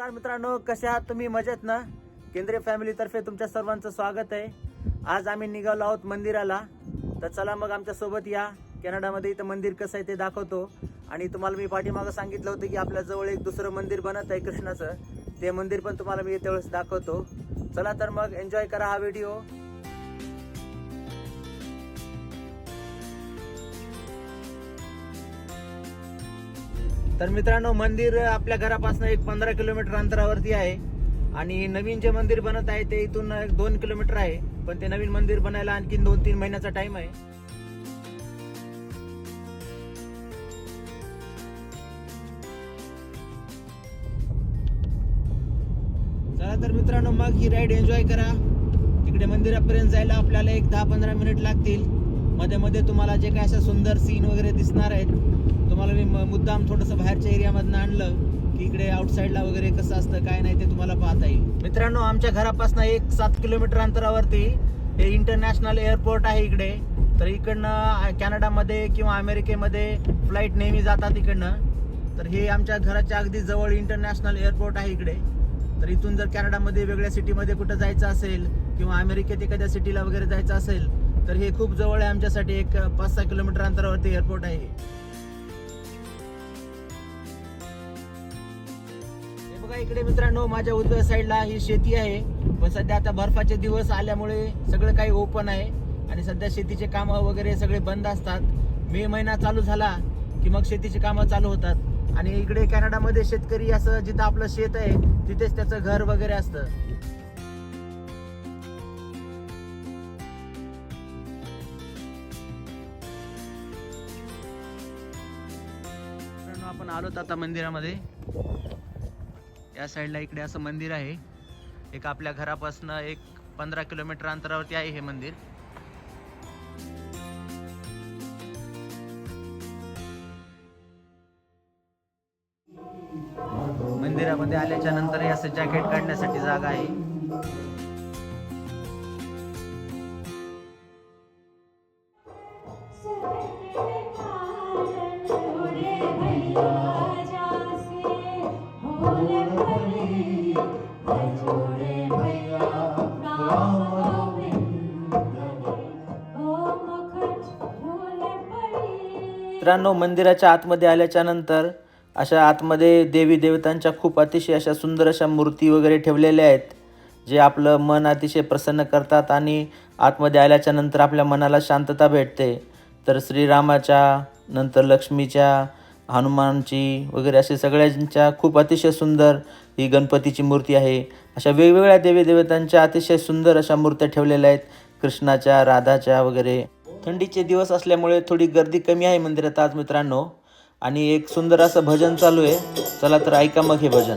नमस्कार मित्रांनो कसे आहात तुम्ही? मजेत ना? केंद्रीय फॅमिलीतर्फे तुमच्या सर्वांचं स्वागत आहे. आज आम्ही निघालो आहोत मंदिराला. तर चला मग आमच्यासोबत या. कॅनडामध्ये इथं मंदिर कसं आहे ते दाखवतो. आणि तुम्हाला मी पाठीमागं सांगितलं होतं की आपल्या जवळ एक दुसरं मंदिर बनत आहे कृष्णाचं. ते मंदिर पण तुम्हाला मी त्यावेळेस दाखवतो. चला तर मग एन्जॉय करा हा व्हिडिओ तर मित्रांनो मंदिर आपल्या घरापासून एक पंधरा किलोमीटर अंतरावरती आहे. आणि नवीन जे मंदिर बनत आहे ते इथून एक दोन किलोमीटर आहे. पण ते नवीन मंदिर बनायला आणखीन दोन तीन महिन्याचा टाइम आहे. चला तर मित्रांनो मग ही राईड एन्जॉय करा. तिकडे मंदिरापर्यंत जायला आपल्याला एक दहा पंधरा मिनिट लागतील. मध्ये मध्ये तुम्हाला जे काय अशा सुंदर सीन वगैरे दिसणार आहेत तुम्हाला मी म- मुद्दाम थोडंसं बाहेरच्या एरियामधनं आणलं की इकडे आउटसाईडला वगैरे कसं असतं काय नाही ते तुम्हाला पाहता येईल. मित्रांनो आमच्या घरापासून एक सात किलोमीटर अंतरावरती हे इंटरनॅशनल एअरपोर्ट आहे इकडे. तर इकडनं कॅनडामध्ये किंवा अमेरिकेमध्ये फ्लाईट नेहमी जातात इकडनं. तर हे आमच्या घराच्या अगदी जवळ इंटरनॅशनल एअरपोर्ट आहे इकडे. तर इथून जर कॅनडामध्ये वेगळ्या सिटीमध्ये कुठं जायचं असेल किंवा अमेरिकेत एखाद्या सिटीला वगैरे जायचं असेल तर हे खूप जवळ आहे आमच्यासाठी एक पाच सहा किलोमीटर अंतरावरती एअरपोर्ट आहे हे. बघा इकडे मित्रांनो माझ्या उजव्या साईडला ही शेती आहे. पण सध्या आता बर्फाचे दिवस आल्यामुळे सगळं काही ओपन आहे. आणि सध्या शेतीचे कामं वगैरे सगळे बंद असतात. मे महिना चालू झाला की मग शेतीची कामं चालू होतात. आणि इकडे कॅनडामध्ये शेतकरी असं जिथं आपलं शेत आहे तिथेच त्याचं घर वगैरे असतं. आपण आलोत आता मंदिरामध्ये. या साईडला इकडे असं मंदिर आहे. एक आपल्या घरापासनं एक पंधरा किलोमीटर अंतरावरती आहे हे मंदिर. मंदिरामध्ये आल्याच्यानंतर असं जॅकेट काढण्यासाठी जागा आहे. मित्रांनो मंदिराच्या आतमध्ये आल्याच्यानंतर अशा आतमध्ये देवी देवतांच्या खूप अतिशय अशा सुंदर अशा मूर्ती वगैरे ठेवलेल्या आहेत जे आपलं मन अतिशय प्रसन्न करतात आणि आतमध्ये आल्याच्यानंतर आपल्या मनाला शांतता भेटते. तर श्रीरामाच्या नंतर लक्ष्मीच्या हनुमानची वगैरे असे सगळ्यांच्या खूप अतिशय सुंदर ही गणपतीची मूर्ती आहे. अशा वेगवेगळ्या देवी देवतांच्या अतिशय सुंदर अशा मूर्त्या ठेवलेल्या आहेत. कृष्णाच्या राधाच्या वगैरे. थंडीचे दिवस असल्यामुळे थोडी गर्दी कमी आहे मंदिरात आज मित्रांनो. आणि एक सुंदर असं भजन चालू आहे. चला तर ऐका मग हे भजन.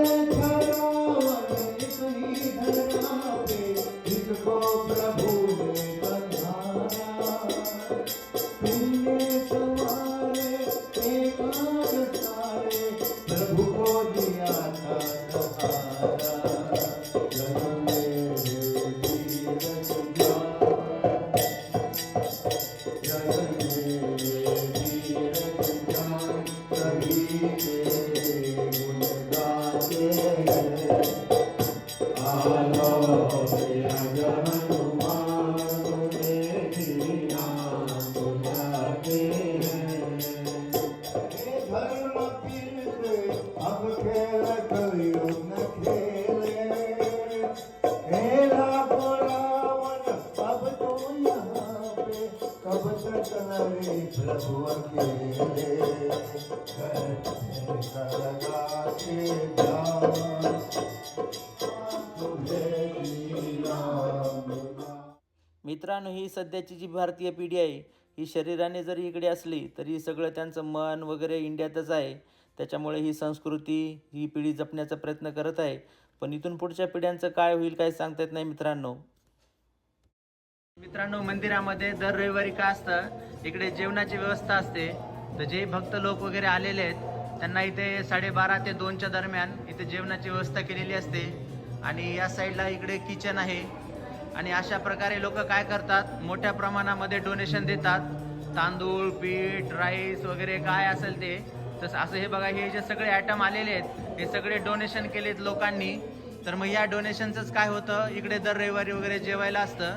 Jesus. मित्रांनो ही सध्याची जी भारतीय पिढी आहे ही शरीराने जरी इकडे असली तरी सगळं त्यांचं मन वगैरे इंडियातच आहे. त्याच्यामुळे ही संस्कृती ही पिढी जपण्याचा प्रयत्न करत आहे. पण इथून पुढच्या पिढ्यांचं काय होईल काय सांगता येत नाही मित्रांनो. मित्रांनो मंदिरामध्ये दर रविवारी का असतं? इकडे जेवणाची व्यवस्था असते. तर जे भक्त लोक वगैरे आलेले आहेत त्यांना इथे साडेबारा ते दोनच्या दरम्यान इथे जेवणाची व्यवस्था केलेली असते. आणि या साईडला इकडे किचन आहे. आणि अशा प्रकारे लोक काय करतात? मोठ्या प्रमाणामध्ये डोनेशन देतात. तांदूळ पीठ राईस वगैरे काय असेल ते. तसं असं हे बघा हे जे सगळे आयटम आलेले आहेत हे सगळे डोनेशन केलेत लोकांनी. तर मग या डोनेशनचंच काय होतं? इकडे दर रविवारी वगैरे जेवायला असतं.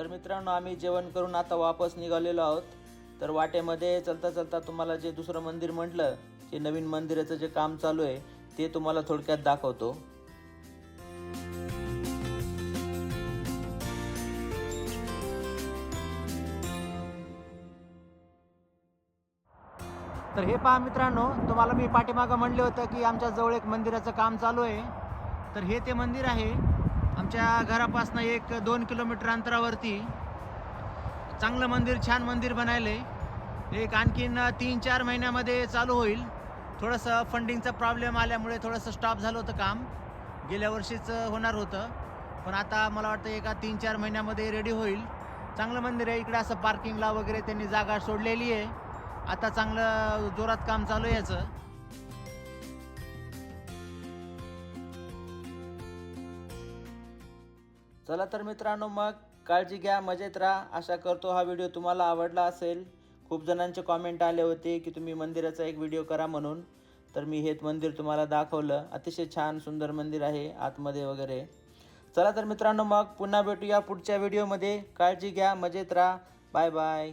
तर मित्रांनो आम्ही जेवण करून आता वापस निघालेलो आहोत. तर वाटेमध्ये चलता चलता तुम्हाला जे दुसरं मंदिर म्हटलं जे नवीन मंदिराचं जे काम चालू आहे ते तुम्हाला थोडक्यात दाखवतो. तर हे पहा मित्रांनो तुम्हाला मी पाठीमागं म्हणलं होतं की आमच्या जवळ एक मंदिराचं काम चालू आहे. तर हे ते मंदिर आहे. आमच्या घरापासनं एक दोन किलोमीटर अंतरावरती चांगलं मंदिर छान मंदिर बनायले. एक आणखीन तीन चार महिन्यामध्ये चालू होईल. थोडंसं फंडिंगचा प्रॉब्लेम आल्यामुळे थोडंसं स्टॉप झालं होतं काम. गेल्या वर्षीच होणार होतं. पण आता मला वाटतं एका तीन चार महिन्यामध्ये रेडी होईल. चांगलं मंदिर आहे. इकडे असं पार्किंगला वगैरे त्यांनी जागा सोडलेली आहे. आता चांगलं जोरात काम चालू आहे याचं. चला तर मित्रांनो मग काळजी घ्या मजेत राहा. आशा करतो हा व्हिडिओ तुम्हाला आवडला असेल. खूप जणांचे कॉमेंट आले होते की तुम्ही मंदिराचा एक व्हिडिओ करा म्हणून. तर मी हे मंदिर तुम्हाला दाखवलं. अतिशय छान सुंदर मंदिर आहे आतमध्ये वगैरे. चला तर मित्रांनो मग पुन्हा भेटूया पुढच्या व्हिडिओमध्ये. काळजी घ्या मजेत राहा. Bye bye